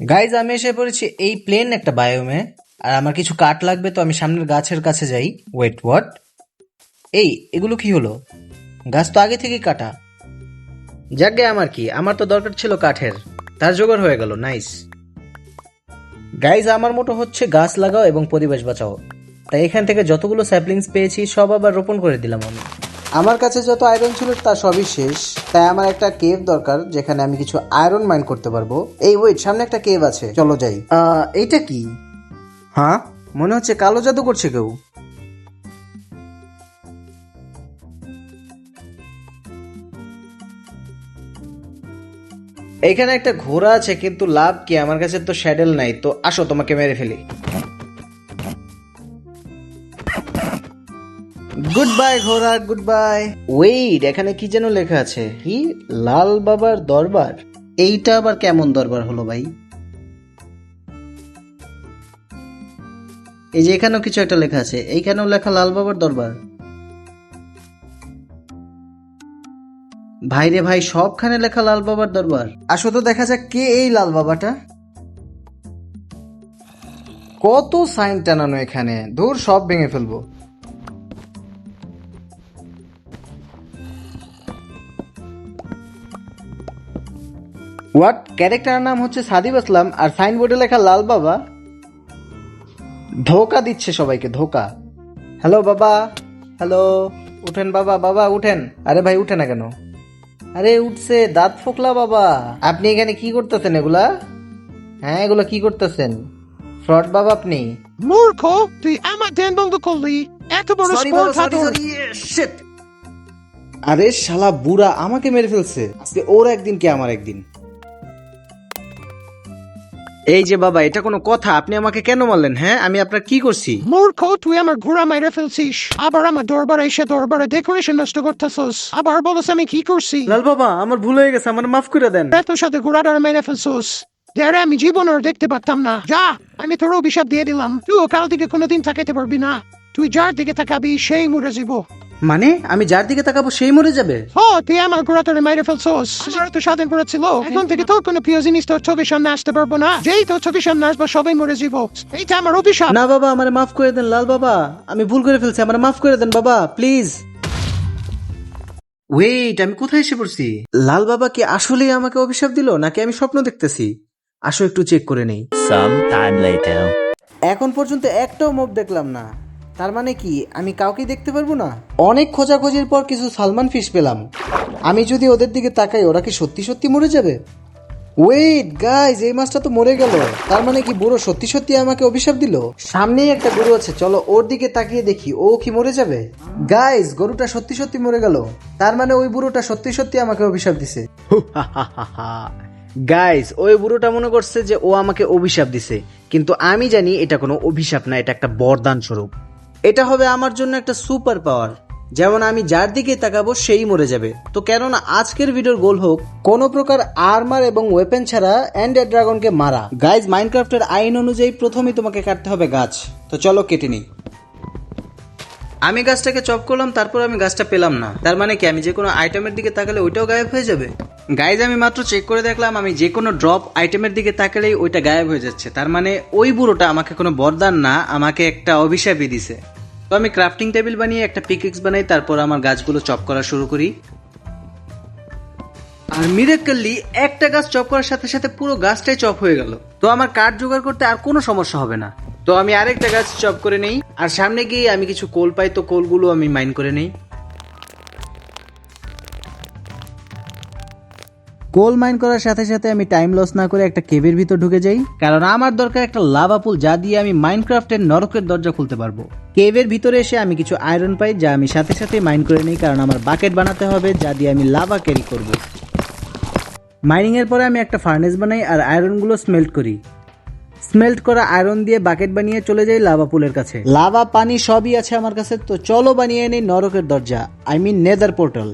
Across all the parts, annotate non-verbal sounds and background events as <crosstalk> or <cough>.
Guys আমি এসে পড়েছি এই প্লেন একটা বায়োমে আর আমার কিছু কাঠ লাগবে, তো আমি সামনের গাছের কাছে যাই। ওয়েট হোয়াট এই, এগুলো কি হলো? গাছ তো আগে থেকেই কাটা। যাকে আমার কি? আমার তো দরকার ছিল কাঠের। তার জোগাড় হয়ে গেল নাইস গাইজ আমার মতো হচ্ছে গাছ লাগাও এবং পরিবেশ বাঁচাও। তাই এখান থেকে যতগুলো স্যাপলিংস পেয়েছি, সব আবার রোপণ করে দিলাম আমি। আমার কাছে যত আয়রন ছিল তা সবই শেষ। তাই আমার একটা কেভ দরকার, যেখানে আমি কিছু আয়রন মাইন করতে পারব। এই ওয়েট সামনে একটা কেভ আছে। চলো যাই। এইটা কি? হ্যাঁ? মনে হচ্ছে কালো জাদু করছে কেউ। এখানে একটা ঘোড়া আছে, কিন্তু লাভ কি? আমার কাছে তো শ্যাডেল নাই। তো আসো, তোমাকে মেরে ফেলি। গুড বাই ঘোড়া গুড বাই ওয়েট এখানে কি যেন লেখা আছে? কি? লাল বাবার দরবার? এইটা আবার কেমন দরবার হলো ভাই? এই যে এখানেও কিছু একটা লেখা আছে। এইখানেও লেখা লাল বাবার দরবার। ভাই রে ভাই, সবখানে লেখা লাল বাবার দরবার। আসো তো দেখা যাক কে এই লাল বাবাটা। কত সাইন টানানো এখানে। দূর সব ভেঙে ফেলব। হোয়াট ক্যারেক্টারের নাম হচ্ছে সাদিব আসলাম আর সাইনবোর্ডে লেখা লাল বাবা। ধোকা দিচ্ছে সবাইকে ধোকা। হ্যালো বাবা। হ্যালো উঠেন বাবা বাবা উঠেন। আরে ভাই উঠে না কেন? আরে উঠছে দাঁত ফোকলা বাবা। আপনি এখানে কি করতেছেন এগুলা? হ্যাঁ এগুলো কি করতেছেন? ফ্রড বাবা আপনি। মূর্খ তুই আমার দেন বন্ধ করলি। এত বড় স্পোর্ট আরে শালা বুড়া আমাকে মেরে ফেলছে। আজকে ওর একদিন কে আমার একদিন? এই যে বাবা এটা কোনো কথা? আপনি আমাকে কেন মারলেন হ্যাঁ? আমি আপনার কি করছি? মূর্খ তুই আমার ঘোড়া মাইরে ফেলছিস। আবার আমার দরবারে এসে দরবারে ডেকোরেশন নষ্ট করতেছিস। আবার বলছ আমি কি করছি? লাল বাবা আমার ভুল হয়ে গেছে আমার মাফ করে দেন। এত সাথে ঘোড়াটা মেরে ফেলছিস। যারা আমি জীবন আর দেখতে পারতাম না। যা আমি তোর অভিশাপ দিয়ে দিলাম। তুই কাল থেকে কোনোদিন থাকাতে পারবি না। তুই যার দিকে তাকাবি সেই মরে যাব মানে আমি যার দিকে তাকাবো সেই মরে যাবে? ও তুই আমার মেরে ফেলছিস। আমার তো স্বাধীন করেছিল এখন থেকে তোর কোনো প্রিয় জিনিস তোর চোখের সামনে আসতে পারব না। যেই তোর চোখের সামনে আসব সবাই মরে যাব। এইটা আমার অভিশাপ। না বাবা আমার মাফ করে দেন লাল বাবা। আমি ভুল করে ফেলছি আমার মাফ করে দেন বাবা প্লিজ। ওয়েট আমি কোথায় এসে পড়ছি? লাল বাবা কি আসলেই আমাকে অভিশাপ দিল নাকি আমি স্বপ্ন দেখতেছি? আসো একটু চেক করে নেই. এখন পর্যন্ত একটাও মুভ দেখলাম না। তার মানে কি? আমি কাউকে দেখতে পারব না? অনেক খোঁজাখোঁজির পর কিছু সালমান ফিশ পেলাম। আমি যদি ওদের দিকে তাকাই, ওরা কি সত্যি সত্যি মরে যাবে? ওয়েট গাইজ এই মাছটা তো মরে গেল। তার মানে কি বুড়ো সত্যি সত্যি আমাকে অভিশাপ দিল? সামনেই একটা গরু আছে, চলো ওর দিকে তাকিয়ে দেখি, ও কি মরে যাবে? গাইজ গরুটা সত্যি সত্যি মরে গেল। তার মানে ওই বুড়োটা সত্যি সত্যি আমাকে অভিশাপ দিছে। <laughs> গাইজ ওই বুড়োটা মনে করছে যে ও আমাকে অভিশাপ দিছে। কিন্তু আমি জানি এটা কোনো অভিশাপ না, এটা একটা বরদান স্বরূপ। এটা হবে আমার জন্য একটা সুপার পাওয়ার। যেমন আমি যার দিকে তাকাবো সেই মরে যাবে। তো কেননা আজকের ভিডিওর গোল হোক, কোন প্রকার আর্মার এবং ওয়েপেন ছাড়া এন্ড ড্রাগনকে মারা। গাইজ মাইনক্রাফটের আইন অনুযায়ী প্রথমেই তোমাকে কাটতে হবে গাছ। তো চলো কেটে নিই। আমি গাছটাকে চপ করলাম, তারপর আমি গাছটা পেলাম না। তার মানে কি, আমি যে কোনো আইটেমের দিকে তাকালে ওইটাও গায়েব হয়ে যাবে? গাইজ আমি মাত্র চেক করে দেখলাম, আমি যে কোনো ড্রপ আইটেমের দিকে তাকালেই ওইটা গায়েব হয়ে যাচ্ছে। তার মানে ওই বুড়োটা আমাকে কোনো বরদান না, আমাকে একটা অভিশাপই দিছে। তো আমি ক্রাফটিং টেবিল বানিয়ে একটা পিকেক্স বানাই, তারপর আমার গাছগুলো চপ করা শুরু করি। আর মিরেকলি একটা গাছ চপ করার সাথে সাথে পুরো গাছটাই চপ হয়ে গেল। তো আমার কাঠ জোগাড় করতে আর কোনো সমস্যা হবে না। তো আমি আরেকটা গাছ চপ করে নেই, আর সামনে গিয়ে আমি কিছু কোল পাই, তো কোলগুলো আমি মাইন করে নেই। কোল মাইন করার সাথে সাথে আমি টাইম লস না করে একটা কেভের ভিতর ঢুকে যাই। কারণ আমার দরকার একটা লাভা পুল যা দিয়ে আমি মাইনক্রাফটের নরকের দরজা খুলতে পারব। কেভের ভিতরে এসে আমি কিছু আয়রন পাই যা আমি সাথে সাথে মাইন করে নিই কারণ আমার বাকেট বানাতে হবে যা দিয়ে আমি লাভা ক্যারি করব। মাইনিং এর পরে আমি একটা ফার্নেস বানাই আর আয়রনগুলো স্মেল্ট করি। স্মেল্ট করা আয়রন দিয়ে বাকেট বানিয়ে চলে যাই লাভা পুলের কাছে। লাভা পানি সবই আছে আমার কাছে, তো চলো বানিয়ে নেই নরকের দরজা। আই মিন নেদার পোর্টাল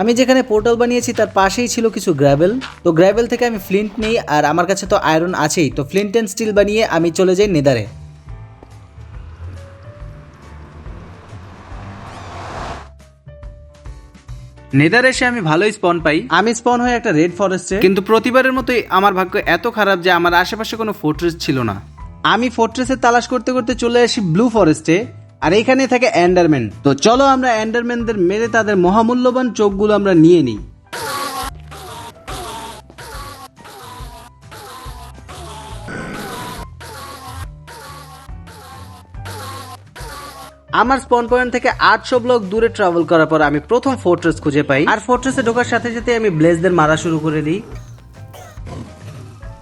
আমি যেখানে পোর্টাল বানিয়েছি তার পাশেই ছিল কিছু গ্র্যাভেল তো গ্র্যাভেল থেকে আমি ফ্লিন্ট নিই আর আমার কাছে তো আয়রন আছেই। তো ফ্লিন্ট অ্যান্ড স্টিল বানিয়ে আমি চলে যাই নেদারে। নেদার এসে আমি ভালোই স্পন পাই। আমি স্পন হয়ে একটা রেড ফরেস্টে কিন্তু প্রতিবারের মতোই আমার ভাগ্য এত খারাপ যে আমার আশেপাশে কোনো ফোর্ট্রেস ছিল না। আমি ফোর্ট্রেসের তালাশ করতে করতে চলে আসি ব্লু ফরেস্টে আর এখানে থাকে অ্যান্ডারম্যান তো চলো আমরা অ্যান্ডারম্যানদের মেরে তাদের মহামূল্যবান চোখগুলো আমরা নিয়ে নিই। আমার স্পন পয়েন্ট থেকে আটশো ব্লক দূরে ট্রাভেল করার পর আমি প্রথম ফোর্ট্রেস খুঁজে পাই। আর ফোর্ট্রেসে ঢোকার সাথে সাথে আমি ব্লেজদের মারা শুরু করে দিই।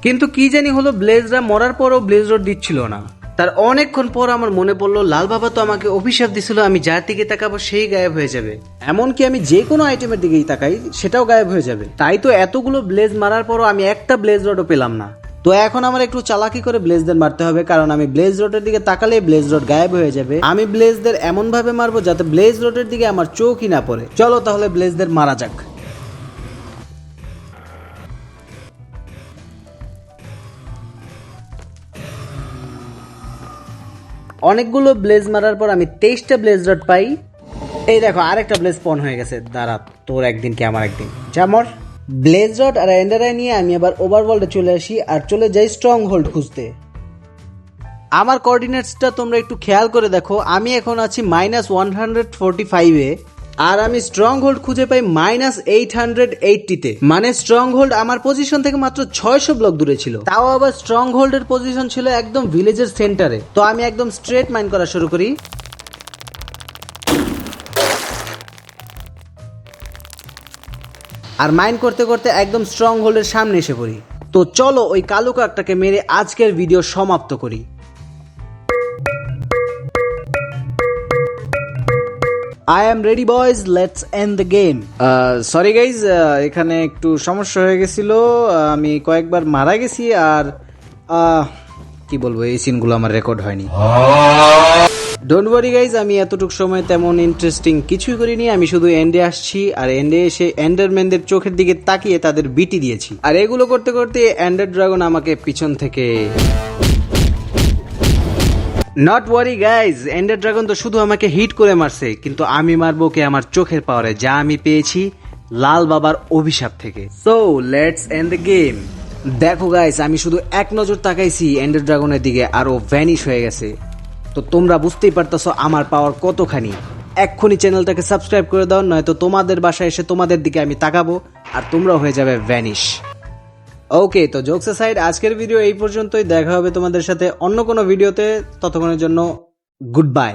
কিন্তু কি জানি হলো ব্লেজরা মরার পরও ব্লেজ রোড দিচ্ছিল না। তার অনেকক্ষণ পর আমার মনে পড়ল, লাল বাবা তো আমাকে অভিশাপ দিছিল, আমি যার দিকে তাকাবো সেই গায়েব হয়ে যাবে। এমনকি আমি যে কোনো আইটেমের দিকেই তাকাই, সেটাও গায়েব হয়ে যাবে। তাই তো এতগুলো ব্লেজ মারার পরও আমি একটা ব্লেজ রোডও পেলাম না। তো এখন আমার একটু চালাকি করে ব্লেজদের মারতে হবে, কারণ আমি ব্লেজ রোডের দিকে তাকালে ব্লেজ রোড গায়েব হয়ে যাবে। আমি ব্লেজদের এমন ভাবে মারবো যাতে ব্লেজ রোডের দিকে আমার চোখই না পড়ে। চলো তাহলে ব্লেজদের মারা যাক। অনেকগুলো ব্লেজ মারার পর আমি তেইশটা ব্লেজ রড পাই। এই দেখো, আরেকটা ব্লেজ পন হয়ে গেছে। দাঁড়া, তোর একদিন কি আমার একদিন। যেমন ব্লেজ রড আর এন্ডারাই নিয়ে আমি আবার ওভারওয়ার্ল্ডে চলে আসি আর চলে যাই স্ট্রং হোল্ড খুঁজতে। আমার কোঅর্ডিনেটসটা তোমরা একটু খেয়াল করে দেখো। আমি এখন আছি মাইনাস ওয়ান হান্ড্রেড ফোরটি ফাইভে আর আমি স্ট্রং হোল্ড খুঁজে পাই মাইনাস এইট হান্ড্রেড এইটটিতে মানে স্ট্রং হোল্ড আমার পজিশন থেকে মাত্র ছয়শো ব্লক দূরে ছিল। তাও আবার স্ট্রং হোল্ডের পজিশন ছিল একদম ভিলেজের সেন্টারে তো আমি একদম স্ট্রেট মাইন করা শুরু করি। আর মাইন্ড করতে করতে একদম স্ট্রং হোল্ডের সামনে এসে পড়ি। তো চলো ওই কালো কাকটাকে মেরে আজকের ভিডিও সমাপ্ত করি। I am ready boys let's end the game sorry guys এখানে একটু সমস্যা হয়ে গেছিল। Uh, আমি কয়েকবার মারা গেছি আর আহ, কি বলব এই সিনগুলো আমার রেকর্ড হয়নি। ডোন্ট ওয়ারি গাইজ আমি এতটুকু সময় তেমন ইন্টারেস্টিং কিছুই করিনি। আমি শুধু এন্ডে আসছি আর এন্ডে এসে এন্ডারম্যানদের চোখের দিকে তাকিয়ে তাদের বিটি দিয়েছি। আর এগুলো করতে করতে এন্ডার ড্রাগন আমাকে পিছন থেকে not worry guys ender dragon তো শুধু আমাকে হিট করে মারছে, কিন্তু আমি মারবো কে আমার চোখের পাওয়ারে, যা আমি পেয়েছি লাল বাবার অভিশাপ থেকে। So let's end the game দেখো গাইস আমি শুধু এক নজর তাকাইছি এন্ডার ড্রাগনের দিকে আর ও ভ্যানিশ হয়ে গেছে। তো তোমরা বুঝতেই পারতেছো আমার পাওয়ার কতখানি। এক্ষুনি চ্যানেলটাকে সাবস্ক্রাইব করে দাও, নয়তো তোমাদের বাসায় এসে তোমাদের দিকে আমি তাকাবো, আর তোমরাও হয়ে যাবে ভ্যানিশ ওকে তো জোকস সাইড আজকের ভিডিও এই পর্যন্তই। দেখা হবে তোমাদের সাথে অন্য কোনো ভিডিওতে ততক্ষণের জন্য গুড বাই